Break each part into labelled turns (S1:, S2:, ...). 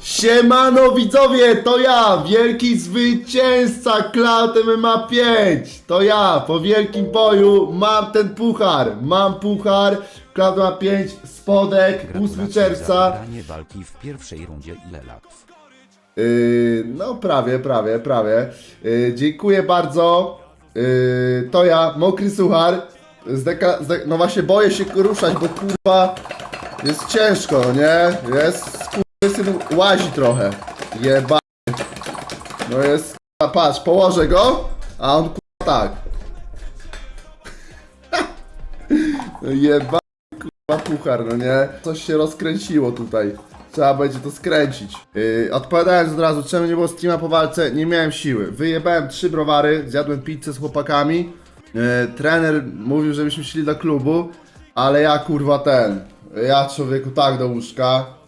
S1: Siemano widzowie, to ja, wielki zwycięzca Cloud MMA 5 To ja, po wielkim boju mam ten puchar Mam puchar, Cloud MMA 5, spodek, 8
S2: Gratulacje za
S1: czerwca
S2: wygranie walki w pierwszej rundzie ile lat?
S1: Yy, no prawie, prawie, prawie. Yy, dziękuję bardzo. Yy, to ja, mokry suchar. Zdeka, zde, no właśnie boję się ruszać, bo kurwa jest ciężko, no nie? Jest syn łazi trochę. Jeba. No jest, patrz, położę go, a on kurwa tak. No jeba, kurwa puchar, no nie? Coś się rozkręciło tutaj. Trzeba będzie to skręcić. Yy, odpowiadając od razu, czemu nie było streama po walce, nie miałem siły. Wyjebałem trzy browary, zjadłem pizzę z chłopakami. Yy, trener mówił, żebyśmy szli do klubu, ale ja kurwa ten. Ja człowieku tak do łóżka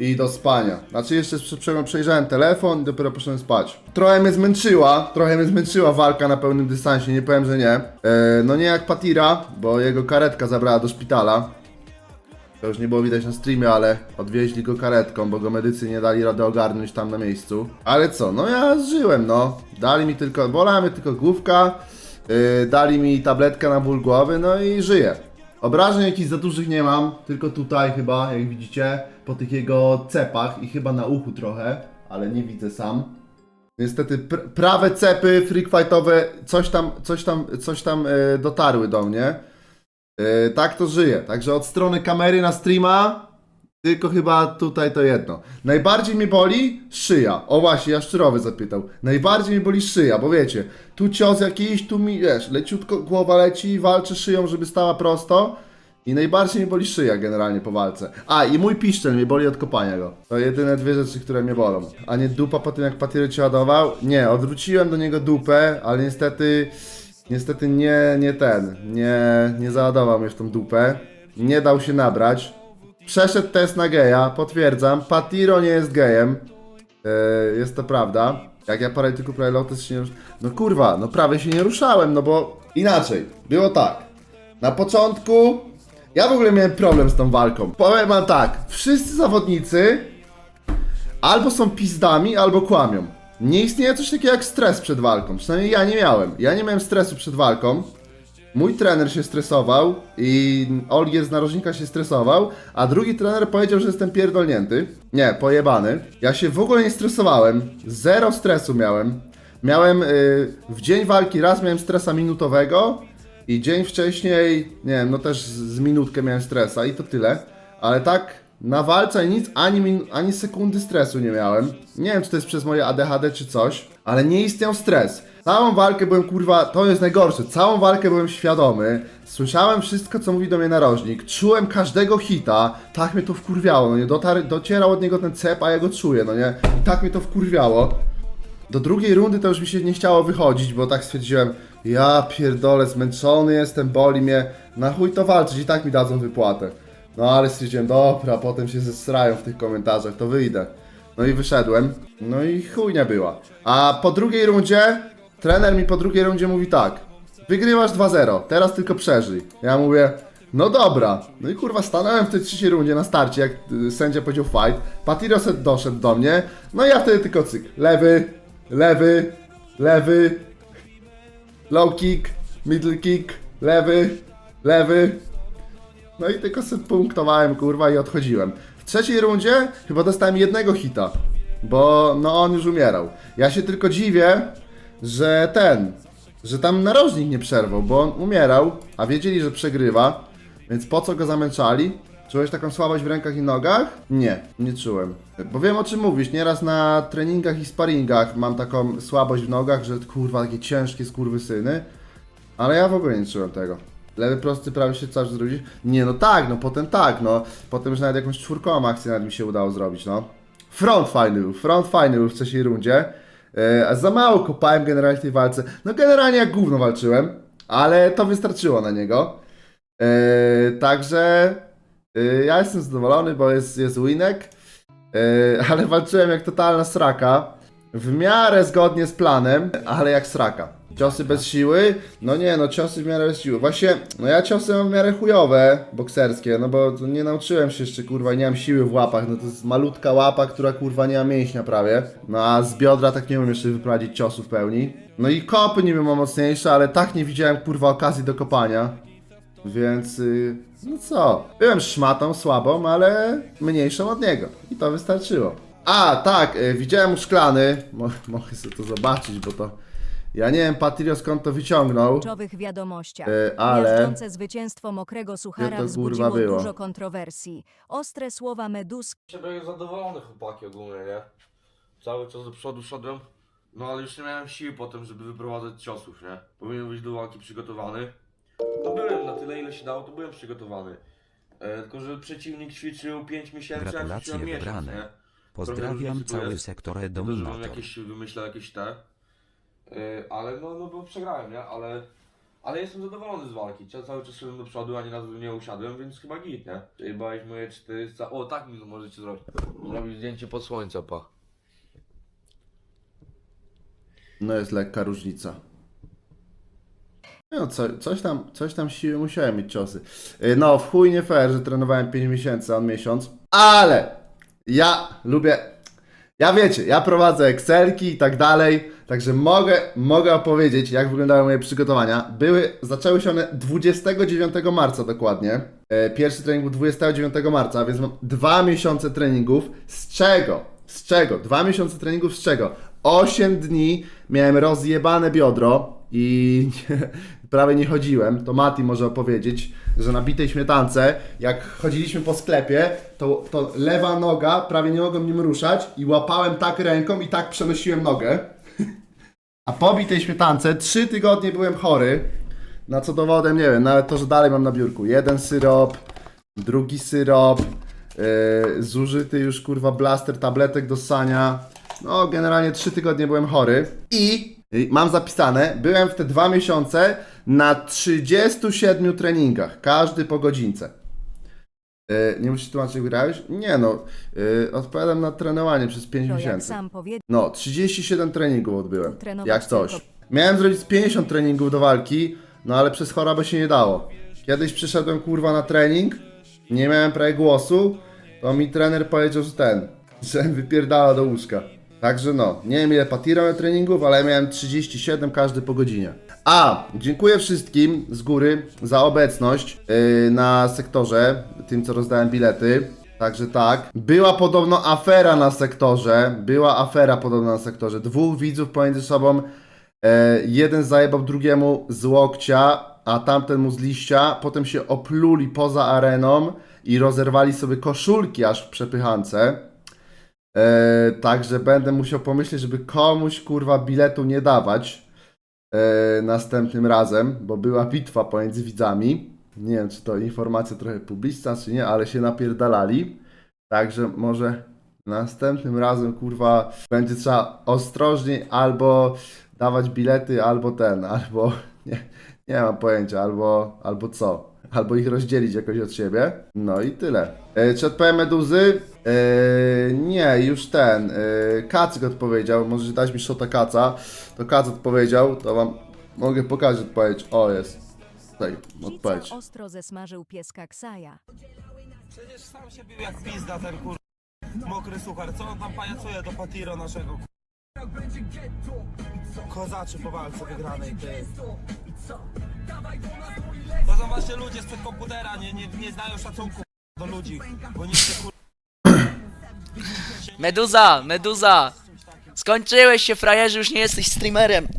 S1: i do spania. Znaczy jeszcze przerwą przejrzałem telefon i dopiero poszedłem spać. Trochę mnie zmęczyła, trochę mnie zmęczyła walka na pełnym dystansie, nie powiem, że nie. Yy, no nie jak Patira, bo jego karetka zabrała do szpitala. To już nie było widać na streamie, ale odwieźli go karetką, bo go medycy nie dali rady ogarnąć tam na miejscu. Ale co, no ja żyłem, no. Dali mi tylko, bolała mnie tylko główka, yy, dali mi tabletkę na ból głowy, no i żyję. Obrażeń jakichś za dużych nie mam, tylko tutaj chyba, jak widzicie, po tych jego cepach i chyba na uchu trochę, ale nie widzę sam. Niestety pr prawe cepy freakfightowe coś tam, coś tam, coś tam yy, dotarły do mnie. Yy, tak to żyje. Także od strony kamery na streama, tylko chyba tutaj to jedno. Najbardziej mnie boli szyja. O właśnie, Jaszczurowy zapytał. Najbardziej mnie boli szyja, bo wiecie, tu cios jakiś, tu mi, wiesz, leciutko głowa leci, walczy szyją, żeby stała prosto. I najbardziej mnie boli szyja generalnie po walce. A, i mój piszczel mnie boli od kopania go. To jedyne dwie rzeczy, które mnie bolą. A nie dupa po tym, jak Patyry cię ładował? Nie, odwróciłem do niego dupę, ale niestety... Niestety nie, nie ten, nie, nie załadował mnie w tą dupę. Nie dał się nabrać. Przeszedł test na geja, potwierdzam. Patiro nie jest gejem. Yy, jest to prawda. Jak ja parę tylko prawie lotus się nie rusz... No kurwa, no prawie się nie ruszałem, no bo inaczej. Było tak. Na początku ja w ogóle miałem problem z tą walką. Powiem wam tak, wszyscy zawodnicy albo są pizdami, albo kłamią. Nie istnieje coś takiego jak stres przed walką. Przynajmniej ja nie miałem. Ja nie miałem stresu przed walką. Mój trener się stresował i Olgier z narożnika się stresował, a drugi trener powiedział, że jestem pierdolnięty. Nie, pojebany. Ja się w ogóle nie stresowałem. Zero stresu miałem. Miałem y, w dzień walki raz miałem stresa minutowego i dzień wcześniej, nie wiem, no też z z minutkę miałem stresa i to tyle. Ale tak na walce nic, ani, ani sekundy stresu nie miałem. Nie wiem, czy to jest przez moje ADHD czy coś, ale nie istniał stres. Całą walkę byłem kurwa, to jest najgorsze, całą walkę byłem świadomy, słyszałem wszystko co mówi do mnie narożnik, czułem każdego hita, tak mnie to wkurwiało, no nie, Dotar, docierał od niego ten cep, a ja go czuję, no nie, i tak mnie to wkurwiało. Do drugiej rundy to już mi się nie chciało wychodzić, bo tak stwierdziłem, ja pierdolę, zmęczony jestem, boli mnie, na chuj to walczyć i tak mi dadzą wypłatę. No ale stwierdziłem, dobra, potem się zesrają w tych komentarzach, to wyjdę. No i wyszedłem, no i chujnia była. A po drugiej rundzie, trener mi po drugiej rundzie mówi tak, wygrywasz 2-0, teraz tylko przeżyj. Ja mówię, no dobra. No i kurwa, stanąłem w tej trzeciej rundzie na starcie, jak y, sędzia powiedział fight. Patiroset doszedł do mnie, no i ja wtedy tylko cyk. Lewy, lewy, lewy, low kick, middle kick, lewy, lewy, no i tylko sobie punktowałem, kurwa, i odchodziłem. W trzeciej rundzie chyba dostałem jednego hita, bo no on już umierał. Ja się tylko dziwię, że ten, że tam narożnik nie przerwał, bo on umierał, a wiedzieli, że przegrywa, więc po co go zamęczali? Czułeś taką słabość w rękach i nogach? Nie, nie czułem. Bo wiem o czym mówisz, nieraz na treningach i sparingach mam taką słabość w nogach, że kurwa, takie ciężkie skurwysyny. Ale ja w ogóle nie czułem tego. Lewy prosty, prawy się cały zrobić? Nie, no tak, no potem tak, no. Potem już nawet jakąś czwórkową akcję nawet mi się udało zrobić, no. Front fajny był, front fajny był w trzeciej rundzie. E, a za mało kopałem generalnie w tej walce. No generalnie jak gówno walczyłem, ale to wystarczyło na niego. E, także e, ja jestem zadowolony, bo jest, jest winek. Ale walczyłem jak totalna sraka. W miarę zgodnie z planem, ale jak sraka. Ciosy bez siły? No nie, no ciosy w miarę bez siły. Właśnie, no ja ciosy mam w miarę chujowe, bokserskie, no bo to nie nauczyłem się jeszcze, kurwa, nie mam siły w łapach, no to jest malutka łapa, która, kurwa, nie ma mięśnia prawie. No a z biodra tak nie umiem jeszcze wyprowadzić ciosu w pełni. No i kopy niby mam mocniejsze, ale tak nie widziałem, kurwa, okazji do kopania. Więc, y, no co, byłem szmatą słabą, ale mniejszą od niego. I to wystarczyło. A, tak, y, widziałem szklany, Mo mogę sobie to zobaczyć, bo to... Ja nie wiem, Patirio skąd to wyciągnął.
S3: Czowych wiadomościach.
S1: E, ale-
S3: Miażdżące zwycięstwo mokrego
S1: Gdzie
S3: suchara
S1: to,
S3: wzbudziło
S1: kurwa, było?
S3: dużo kontrowersji. Ostre słowa Medus
S4: Siebie zadowolony chłopaki ogólnie, nie? Cały czas do przodu szedłem. No ale już nie miałem siły potem, żeby wyprowadzać ciosów, nie? Powinien być do walki przygotowany. No byłem na tyle ile się dało, to byłem przygotowany. E, tylko, że przeciwnik ćwiczył 5 miesięcy, a
S2: Gratulacje
S4: ćwiczyłem miesiąc,
S2: wybrane.
S4: nie?
S2: Pozdrawiam cały sektor
S4: To, że mam
S2: Dominator.
S4: jakieś, wymyślę jakieś te. E, ale no, no bo przegrałem, nie? Ale, ale jestem zadowolony z walki. Ca- Cały czas szedłem do przodu, ani razu nie usiadłem, więc chyba git, nie? Czyli bałeś moje 400. O, tak mi to możecie zrobić. Zrobić zdjęcie pod słońce, pa.
S1: No jest lekka różnica. No, co, coś tam, coś tam siły musiałem mieć ciosy. Y, No, w chuj nie fair, że trenowałem 5 miesięcy, a on miesiąc. Ale ja lubię. Ja wiecie, ja prowadzę Excelki i tak dalej, także mogę, mogę opowiedzieć, jak wyglądały moje przygotowania. Były, zaczęły się one 29 marca dokładnie. E, Pierwszy trening był 29 marca, więc mam dwa miesiące treningów. Z czego? Z czego? Dwa miesiące treningów z czego? 8 dni miałem rozjebane biodro i prawie nie chodziłem. To Mati może opowiedzieć, że na bitej śmietance, jak chodziliśmy po sklepie, to, to lewa noga, prawie nie mogłem nim ruszać i łapałem tak ręką i tak przenosiłem nogę. A po bitej śmietance trzy tygodnie byłem chory. Na co dowodem, nie wiem, nawet to, że dalej mam na biurku. Jeden syrop, drugi syrop, yy, zużyty już kurwa blaster tabletek do ssania. No, generalnie trzy tygodnie byłem chory. I mam zapisane, byłem w te dwa miesiące na 37 treningach, każdy po godzince. Yy, nie musisz tłumaczyć, jak grałeś? Nie no, yy, odpowiadam na trenowanie przez 5
S3: to jak
S1: miesięcy.
S3: sam powiedział,
S1: No, 37 treningów odbyłem.
S3: Trenować
S1: Jak coś.
S3: tylko-
S1: Miałem zrobić z 50 treningów do walki, no ale przez chorobę się nie dało. Kiedyś przyszedłem kurwa na trening, nie miałem prawie głosu, to mi trener powiedział, że ten, że wypierdala do łóżka. Także no, nie wiem ile patira miałem treningów, ale miałem 37 każdy po godzinie. A, dziękuję wszystkim z góry za obecność yy, na sektorze, tym co rozdałem bilety. Także tak. Była podobno afera na sektorze. Była afera podobno na sektorze. Dwóch widzów pomiędzy sobą. E, jeden zajebał drugiemu z łokcia, a tamten mu z liścia. Potem się opluli poza areną i rozerwali sobie koszulki aż w przepychance. E, także będę musiał pomyśleć, żeby komuś kurwa biletu nie dawać następnym razem, bo była bitwa pomiędzy widzami. Nie wiem, czy to informacja trochę publiczna, czy nie, ale się napierdalali. Także może następnym razem, kurwa, będzie trzeba ostrożniej albo dawać bilety, albo ten, albo nie, nie mam pojęcia, albo, albo co. Albo ich rozdzielić jakoś od siebie. No i tyle. E, czy odpowiem Meduzy? E, nie, już ten. E, Kacyk odpowiedział. Może dać mi szota Kaca. To Kac odpowiedział. To wam mogę pokazać odpowiedź. O, jest. Tutaj, odpowiedź.
S3: Cica ostro zesmażył pieska Ksaja.
S5: Przecież sam się bił jak pizda ten kur... Mokry suchar, co on tam pajacuje do Patiro naszego kur... Kozaczy po walce wygranej, ty. To są właśnie ludzie sprzed komputera, nie, nie, nie znają szacunku do ludzi, bo nie kur...
S6: Meduza, Meduza! Skończyłeś się, frajerze, już nie jesteś streamerem.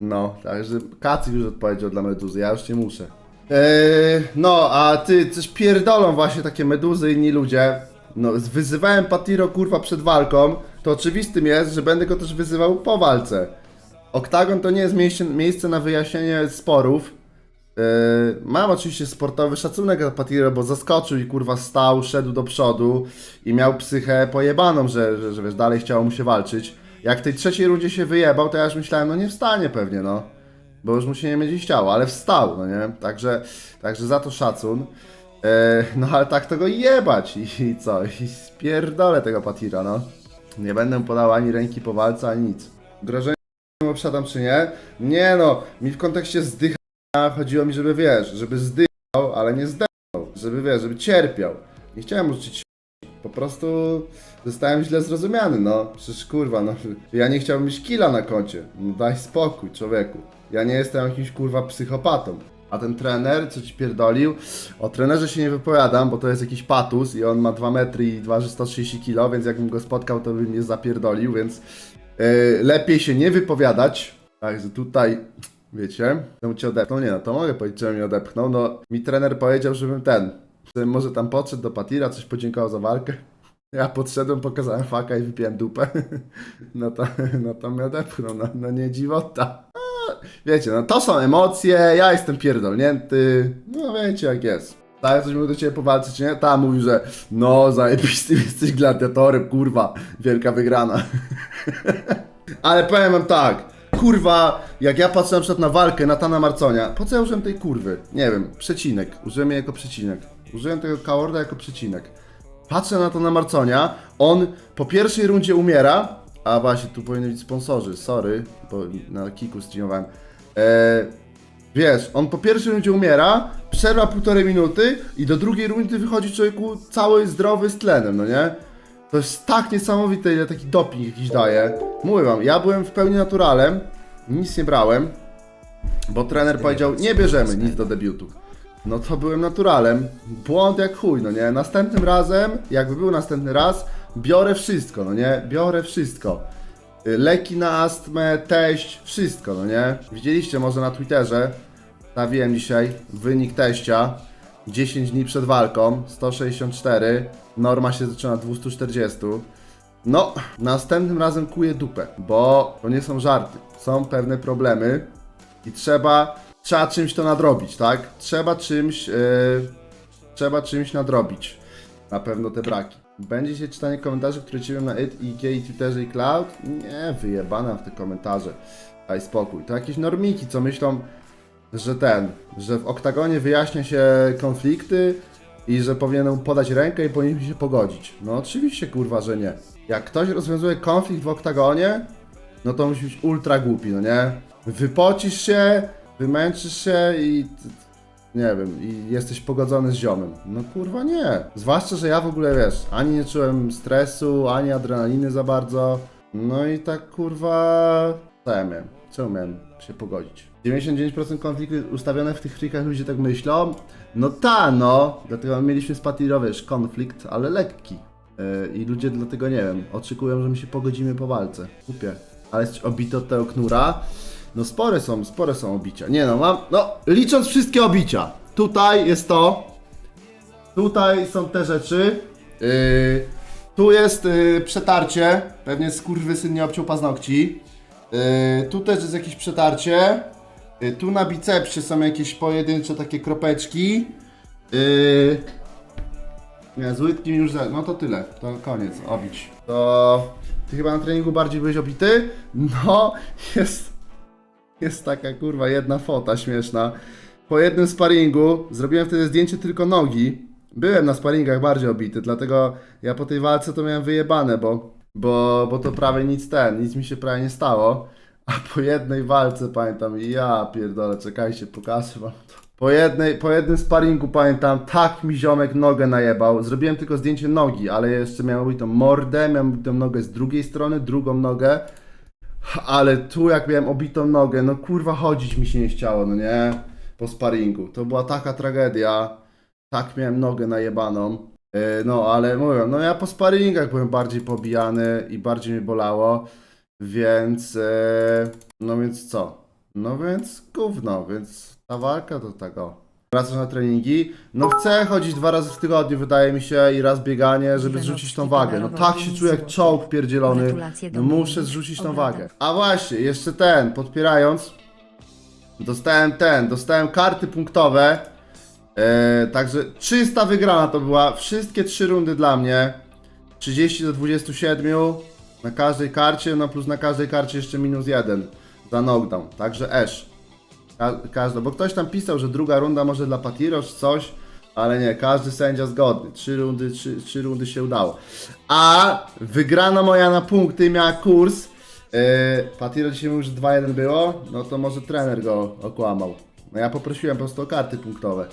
S1: No, także Kacyk już odpowiedział dla Meduzy, ja już nie muszę. Eee, no, a ty, coś pierdolą właśnie takie Meduzy i inni ludzie. No, wyzywałem Patiro kurwa przed walką, to oczywistym jest, że będę go też wyzywał po walce. Oktagon to nie jest miejsce, miejsce na wyjaśnienie sporów. Eee, mam oczywiście sportowy szacunek dla Patiro, bo zaskoczył i kurwa stał, szedł do przodu i miał psychę pojebaną, że, że, że wiesz, dalej chciało mu się walczyć. Jak w tej trzeciej rundzie się wyjebał, to ja już myślałem, no nie wstanie pewnie, no. Bo już mu się nie będzie chciało, ale wstał, no nie? Także, także za to szacun. E, no ale tak to go jebać i, i co? I spierdolę tego Patira, no. Nie będę podał ani ręki po walce, ani nic. Grożenie obsiadam czy nie. Nie no, mi w kontekście zdychania chodziło mi, żeby wiesz, żeby zdychał, ale nie zdechał, żeby wiesz, żeby cierpiał. Nie chciałem uczyć po prostu zostałem źle zrozumiany, no. Przecież kurwa, no. Ja nie chciałbym mieć killa na koncie. No daj spokój, człowieku. Ja nie jestem jakimś kurwa psychopatą. A ten trener, co ci pierdolił, o trenerze się nie wypowiadam, bo to jest jakiś patus i on ma 2 metry i waży 130 kg, więc jakbym go spotkał, to bym mnie zapierdolił, więc lepiej się nie wypowiadać. Także tutaj, wiecie, czemu cię odepchnął? Nie no, to mogę powiedzieć, czemu mnie odepchnął. No, mi trener powiedział, żebym ten, żebym może tam podszedł do Patira, coś podziękował za walkę. Ja podszedłem, pokazałem faka i wypiłem dupę. No to, no to mnie odepchnął, no, no nie dziwota. Wiecie, no to są emocje, ja jestem pierdolnięty, no wiecie jak jest. Tak, coś mówił do ciebie po walce, czy nie? Ta mówi, że no zajebisty jesteś gladiatorem, kurwa, wielka wygrana. Ale powiem wam tak, kurwa, jak ja patrzę na przykład na walkę Natana Marconia, po co ja użyłem tej kurwy? Nie wiem, przecinek, użyłem jej jako przecinek. Użyłem tego kaworda jako przecinek. Patrzę na to na Marconia, on po pierwszej rundzie umiera, a właśnie tu powinny być sponsorzy, sorry, bo na kiku streamowałem. Eee, wiesz, on po pierwszej rundzie umiera, przerwa półtorej minuty i do drugiej rundy wychodzi człowieku cały zdrowy z tlenem, no nie? To jest tak niesamowite, ile taki doping jakiś daje. Mówię wam, ja byłem w pełni naturalem, nic nie brałem, bo trener powiedział, nie bierzemy nic do debiutu. No to byłem naturalem. Błąd jak chuj, no nie? Następnym razem, jakby był następny raz, biorę wszystko, no nie? Biorę wszystko. Y, Leki na astmę, teść, wszystko, no nie? Widzieliście może na Twitterze, stawiłem dzisiaj wynik teścia. 10 dni przed walką, 164, norma się zaczyna 240. No, następnym razem kuję dupę, bo to nie są żarty. Są pewne problemy i trzeba, trzeba czymś to nadrobić, tak? Trzeba czymś, yy, trzeba czymś nadrobić. Na pewno te braki. Będzie się czytanie komentarzy, które czyniłem na IT, IG, Twitterze i Cloud? Nie, wyjebana w te komentarze. Daj spokój. To jakieś normiki, co myślą, że ten, że w oktagonie wyjaśnia się konflikty i że powinienem podać rękę i powinniśmy się pogodzić. No oczywiście kurwa, że nie. Jak ktoś rozwiązuje konflikt w oktagonie, no to musi być ultra głupi, no nie? Wypocisz się, wymęczysz się i nie wiem, i jesteś pogodzony z ziomem. No kurwa nie. Zwłaszcza, że ja w ogóle wiesz, ani nie czułem stresu, ani adrenaliny za bardzo. No i tak kurwa. Co ja miałem? Czemu miałem się pogodzić? 99% konfliktów ustawione w tych frikach ludzie tak myślą. No ta no, dlatego mieliśmy z Patiro, wiesz, konflikt, ale lekki. Yy, I ludzie dlatego nie wiem, oczekują, że my się pogodzimy po walce. Kupię. Ale jesteś obity od tego knura. No spore są, spore są obicia. Nie no, mam, no licząc wszystkie obicia. Tutaj jest to. Tutaj są te rzeczy. Yy, tu jest yy, przetarcie. Pewnie skurwysyn nie obciął paznokci. Yy, tu też jest jakieś przetarcie. Yy, tu na bicepsie są jakieś pojedyncze takie kropeczki. Yy, nie, z już za... No to tyle. To koniec. Obić. To... Ty chyba na treningu bardziej byłeś obity? No, jest... Jest taka kurwa jedna fota śmieszna. Po jednym sparingu zrobiłem wtedy zdjęcie tylko nogi. Byłem na sparingach bardziej obity, dlatego ja po tej walce to miałem wyjebane, bo, bo, bo to prawie nic ten, nic mi się prawie nie stało. A po jednej walce pamiętam, ja pierdolę, czekajcie, pokażę wam to. Po, jednej, po jednym sparingu pamiętam, tak mi ziomek nogę najebał. Zrobiłem tylko zdjęcie nogi, ale jeszcze miałem obitą mordę, miałem obitą nogę z drugiej strony, drugą nogę. Ale tu jak miałem obitą nogę, no kurwa chodzić mi się nie chciało, no nie? Po sparingu. To była taka tragedia. Tak miałem nogę najebaną. Yy, no ale mówię, no ja po sparingach byłem bardziej pobijany i bardziej mnie bolało. Więc, yy, no więc co? No więc gówno, więc ta walka do tego. Wracasz na treningi? No chcę chodzić dwa razy w tygodniu, wydaje mi się, i raz bieganie, żeby zrzucić tą wagę. No tak się czuję jak czołg pierdzielony. No muszę zrzucić tą wagę. A właśnie, jeszcze ten, podpierając, dostałem ten, dostałem karty punktowe. E, także czysta wygrana to była. Wszystkie trzy rundy dla mnie. 30 do 27 na każdej karcie, no plus na każdej karcie jeszcze minus jeden za knockdown. Także Ash. Ka bo ktoś tam pisał, że druga runda może dla Patiro czy coś, ale nie, każdy sędzia zgodny. Trzy rundy, trzy, trzy rundy się udało. A wygrana moja na punkty miała kurs Yy, Patiro dzisiaj mówił, że 2-1 było, no to może trener go okłamał. No ja poprosiłem po prostu o karty punktowe.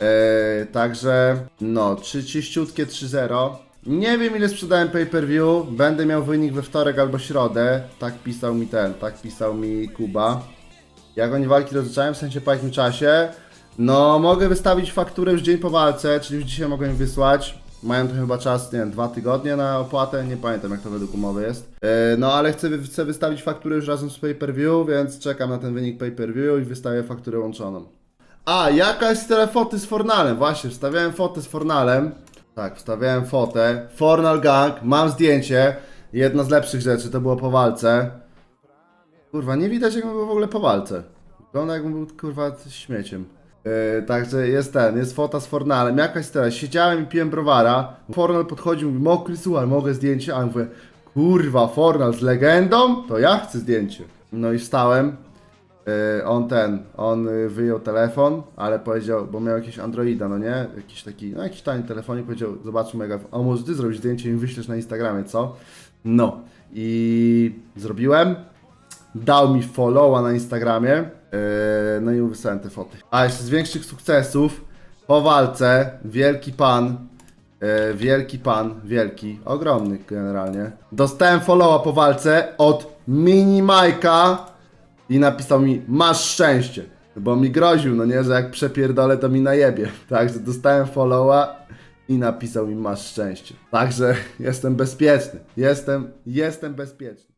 S1: Yy, także, no, trzy czyściutkie 3-0. Nie wiem ile sprzedałem pay-per-view, będę miał wynik we wtorek albo środę. Tak pisał mi ten, tak pisał mi Kuba. Jak oni walki rozliczają, w sensie po jakim czasie? No, mogę wystawić fakturę już dzień po walce, czyli już dzisiaj mogę im wysłać. Mają to chyba czas, nie wiem, dwa tygodnie na opłatę, nie pamiętam jak to według umowy jest. Yy, no, ale chcę, chcę wystawić fakturę już razem z pay-per-view, więc czekam na ten wynik pay-per-view i wystawię fakturę łączoną. A, jaka jest tyle foty z Fornalem? Właśnie, wstawiałem fotę z Fornalem. Tak, wstawiałem fotę. Fornal Gang, mam zdjęcie. Jedna z lepszych rzeczy to było po walce. Kurwa, nie widać jakbym był w ogóle po walce. Wygląda jakbym był, kurwa, śmieciem. Yy, także jest ten, jest fota z Fornalem. Jakaś teraz, siedziałem i piłem browara. Fornal podchodzi, mówi, mokry, słuchaj, mogę zdjęcie? A ja mówię, kurwa, Fornal z legendą? To ja chcę zdjęcie. No i stałem. Yy, on ten, on y, wyjął telefon, ale powiedział, bo miał jakiś Androida, no nie? Jakiś taki, no jakiś tani telefon i powiedział, zobaczmy mega, a może ty zrobić zdjęcie i wyślesz na Instagramie, co? No i zrobiłem, dał mi followa na Instagramie, yy, no i wysłałem te foty. A jeszcze z większych sukcesów, po walce, wielki pan, yy, wielki pan, wielki, ogromny generalnie, dostałem followa po walce od Mini Majka, i napisał mi, masz szczęście. Bo mi groził, no nie, że jak przepierdolę, to mi najebie. Także dostałem followa i napisał mi, masz szczęście. Także jestem bezpieczny. Jestem, jestem bezpieczny.